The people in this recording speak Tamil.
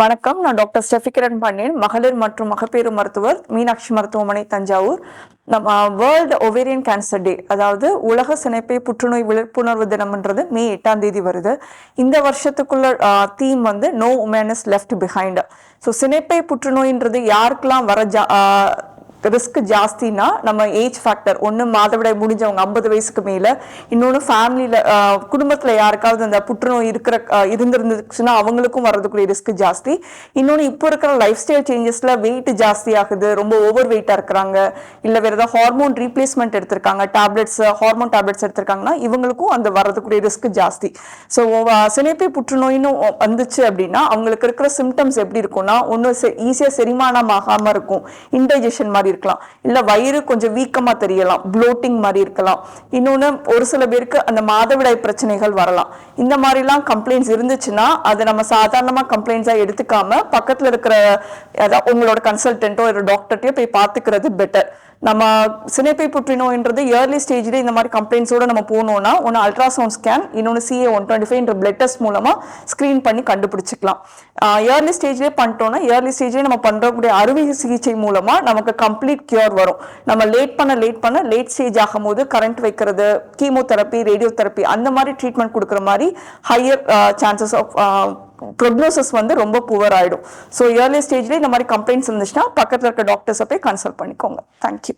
வணக்கம். நான் டாக்டர் ஸ்டெஃபிகரன் பாண்டியன் மகளிர் மற்றும் மகப்பேறு மருத்துவர் மீனாட்சி மருத்துவமனை தஞ்சாவூர். நம்ம வேர்ல்டு ஒவேரியன் கேன்சர் டே அதாவது உலக சினைப்பை புற்றுநோய் விழிப்புணர்வு தினம்ன்றது மே எட்டாம் தேதி வருது. இந்த வருஷத்துக்குள்ள தீம் வந்து no women's left behind so சினைப்பை புற்றுநோயின்றது யாருக்கெல்லாம் வர ஜா ரிஸ்க் ஜாஸ்தினா நம்ம ஏஜ் ஃபேக்டர் ஒன்று மாதவிடாய் முடிஞ்சவங்க ஐம்பது வயசுக்கு மேலே இன்னொன்று ஃபேமிலியில் குடும்பத்தில் யாருக்காவது அந்த புற்றுநோய் இருக்கிற இருந்திருந்துச்சுன்னா அவங்களுக்கும் வரதுக்குரிய ரிஸ்க் ஜாஸ்தி. இன்னொன்று இப்போ இருக்கிற லைஃப் ஸ்டைல் சேஞ்சஸில் வெயிட் ஜாஸ்தி ஆகுது ரொம்ப ஓவர் வெயிட்டாக இருக்கிறாங்க இல்லை வேறு ஏதாவது ஹார்மோன் ரீப்ளேஸ்மெண்ட் எடுத்திருக்காங்க டேப்லெட்ஸ் ஹார்மோன் டேப்லெட்ஸ் எடுத்திருக்காங்கன்னா இவங்களுக்கும் அந்த வரதுக்குரிய ரிஸ்க் ஜாஸ்தி. ஸோ சினைப்பை புற்றுநோயின்னு வந்துச்சு அப்படின்னா அவங்களுக்கு இருக்கிற சிம்டம்ஸ் எப்படி இருக்கும்னா ஒன்று ஈஸியாக செரிமானம் ஆகாமல் இருக்கும். இன்டைஜஷன் மாதிரி இருக்கலாம். இல்லை வயிறு கொஞ்சம் வீக்கமாக தெரியலாம். ப்ளோட்டிங் மாதிரி இருக்கலாம். இன்னொன்று ஒரு சில பேருக்கு அந்த மாதவிடாய் பிரச்சனைகள் வரலாம். இந்த மாதிரிலாம் கம்ப்ளைண்ட்ஸ் இருந்துச்சுன்னா அதை நம்ம சாதாரணமாக கம்ப்ளைண்ட்ஸாக எடுத்துக்காம பக்கத்தில் இருக்கிற அதாவது உங்களோட கன்சல்டன்ட்டோ ஒரு டாக்டர்ட்டையோ போய் பார்த்துக்கிறது பெட்டர் நம்ம சினைப்பை புற்றுநோய்ன்றது இயர்லி ஸ்டேஜில் இந்த மாதிரி கம்ப்ளைண்ட்ஸோடு நம்ம போனோம்னா ஒன்று அல்ட்ராசவுண்ட் ஸ்கேன் இன்னொன்று CA one twenty five blood test மூலமாக ஸ்க்ரீன் பண்ணி கண்டுபிடிச்சிக்கலாம். இயர்லி ஸ்டேஜ்லேயே பண்ணிட்டோம்னா இயர்லி ஸ்டேஜ்லேயே நம்ம பண்ணுறக்கூடிய அறுவை சிகிச்சை மூலமாக நமக்கு கம்ப்ளீட் கியூர் வரும். நம்ம லேட் பண்ண லேட் பண்ண லேட் ஸ்டேஜ் ஆகும்போது கரண்ட் வைக்கிறது கீமோதெரப்பி ரேடியோ தெரப்பி அந்த மாதிரி ட்ரீட்மெண்ட் கொடுக்குற மாதிரி ஹையர் சான்சஸ் ஆஃப் ப்ரொக்னோசஸ் வந்து ரொம்ப புவர் ஆகிடும் ஸோ இயர்லி ஸ்டேஜ்லேயே இந்த மாதிரி கம்ப்ளைண்ட்ஸ் இருந்துச்சுன்னா பக்கத்தில் இருக்க டாக்டர்ஸை போய் கன்சல்ட் பண்ணிக்கோங்க. தேங்க்யூ